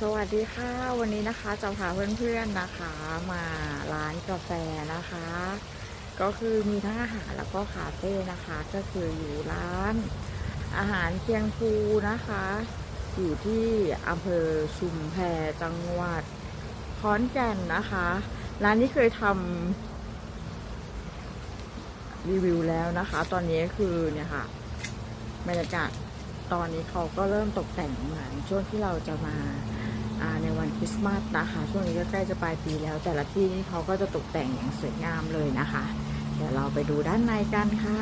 สวัสดีค่ะ วันนี้นะคะจะพาเพื่อนๆนะคะมาร้านกาแฟนะคะ ก็คือมีทั้งอาหารแล้วก็คาเฟ่นะคะ ก็คืออยู่ร้าน อาหารเคียงภูนะคะ อยู่ที่อำเภอชุมแพจังหวัดขอนแก่นนะคะ ร้านนี้เคยทำรีวิวแล้วนะคะ ตอนนี้คือเนี่ยค่ะบรรยากาศตอนนี้เขาก็เริ่มตกแต่งเหมือนช่วงที่เราจะมา ในวันคริสต์มาสนะคะ ช่วงนี้ก็ใกล้จะปลายปีแล้ว แต่ละที่นี่เขาก็จะตกแต่งอย่างสวยงามเลยนะคะ เดี๋ยวเราไปดูด้านในกันค่ะ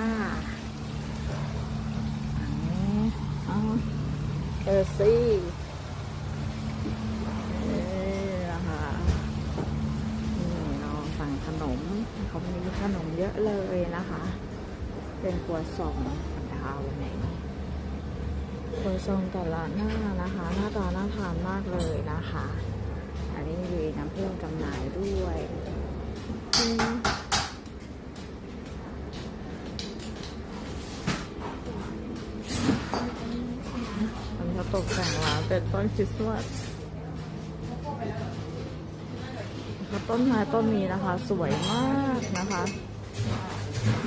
อันนี้อ๋อเออซี่นี่นะนี่เราสั่งขนมเขามีขนมเยอะเลยนะคะ เป็นครัวซองดาวเนี่ ยครัวซองแต่ละหน้านะคะ หน้าตาน่าทานมากเลยนะคะ อันนี้มีน้ำเพื่อจำหน่ายด้วยมันจะตกแต่งร้านเป็นต้นคริสต์มาสต้นไม้ต้นนี้นะคะ สวยมากนะคะ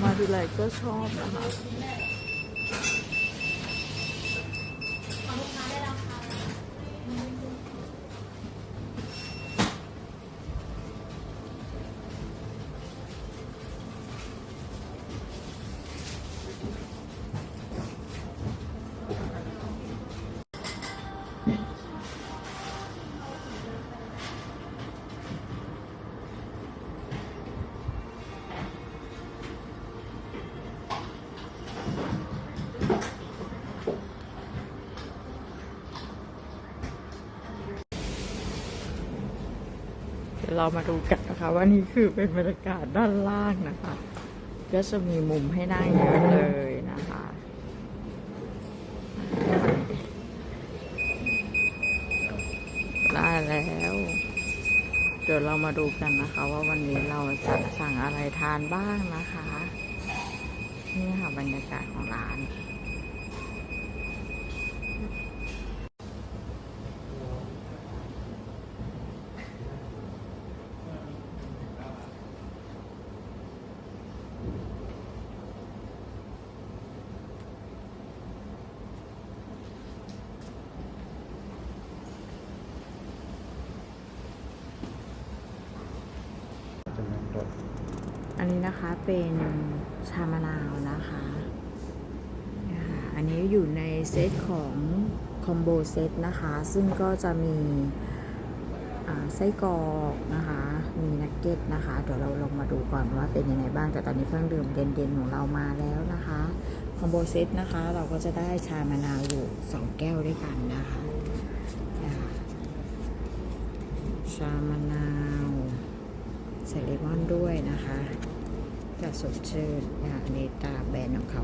มาทีไรก็ชอบนะคะ ดี๋ยวเรามาดูกันนะคะ ว่านี่คือเป็นบรรยากาศด้านล่างนะคะ ก็จะมีมุมให้นั่งเยอะเลยนะคะได้แล้ว เดี๋ยวเรามาดูกันนะคะ ว่าวันนี้เราจะสั่งอะไรทานบ้างนะคะ นี่ค่ะบรรยากาศของร้าน นนี้นะคะเป็นชามะนาวนะคะอันนี้อยู่ในเซตของคอมโบเซตนะคะ ซึ่งก็จะมีไส้กรอกนะคะ มีนักเก็ตนะคะ เดี๋ยวเราลองมาดูก่อนว่าเป็นยังไงบ้าง แต่ตอนนี้เครื่องดื่มเย็นๆของเรามาแล้วนะคะ คอมโบเซตนะคะ เราก็จะได้ชามะนาวอยู่ 2 แก้วด้วยกันนะคะนะคะชามะนาวใส่เลมอนด้วยนะคะ จะสดชื่นนะคะอันนี้ตาแบรนด์ของเขา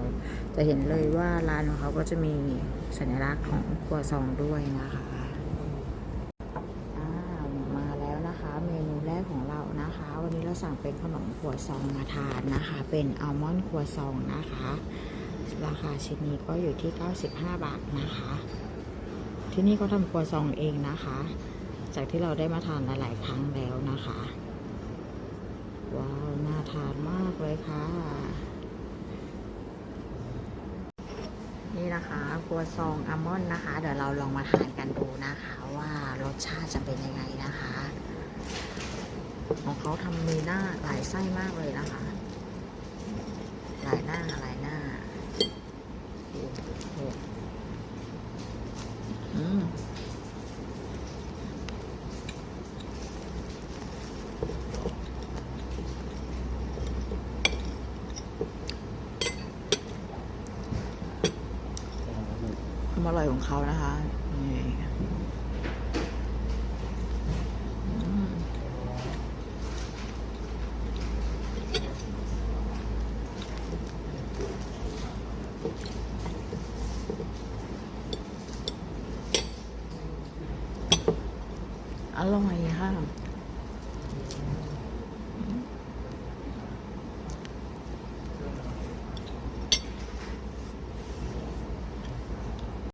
จะเห็นเลยว่าร้านของเขาก็จะมีสัญลักษณ์ของครัวซองด้วยนะคะมาแล้วนะคะ เมนูแรกของเรานะคะ วันนี้เราสั่งเป็นขนมครัวซองมาทานนะคะ เป็นอัลมอนด์ครัวซองนะคะ ราคาชิ้นนี้ก็อยู่ที่ 95 บาทนะคะ ที่นี่เขาทำครัวซองเองนะคะ จากที่เราได้มาทานหลาย ๆ ครั้งแล้วนะคะ ว้าว น่าทานมากเลยค่ะ นี่นะคะครัวซองอัลมอนด์นะคะ เดี๋ยวเราลองมาทานกันดูนะคะ ว่ารสชาติจะเป็นยังไงนะคะ ของเขาทำมีหน้าหลายไส้มากเลยนะคะ หลายหน้าหลายหน้าโอ้โหอืม ความ อร่อยของเขานะคะนี่อืมอร่อยค่ะ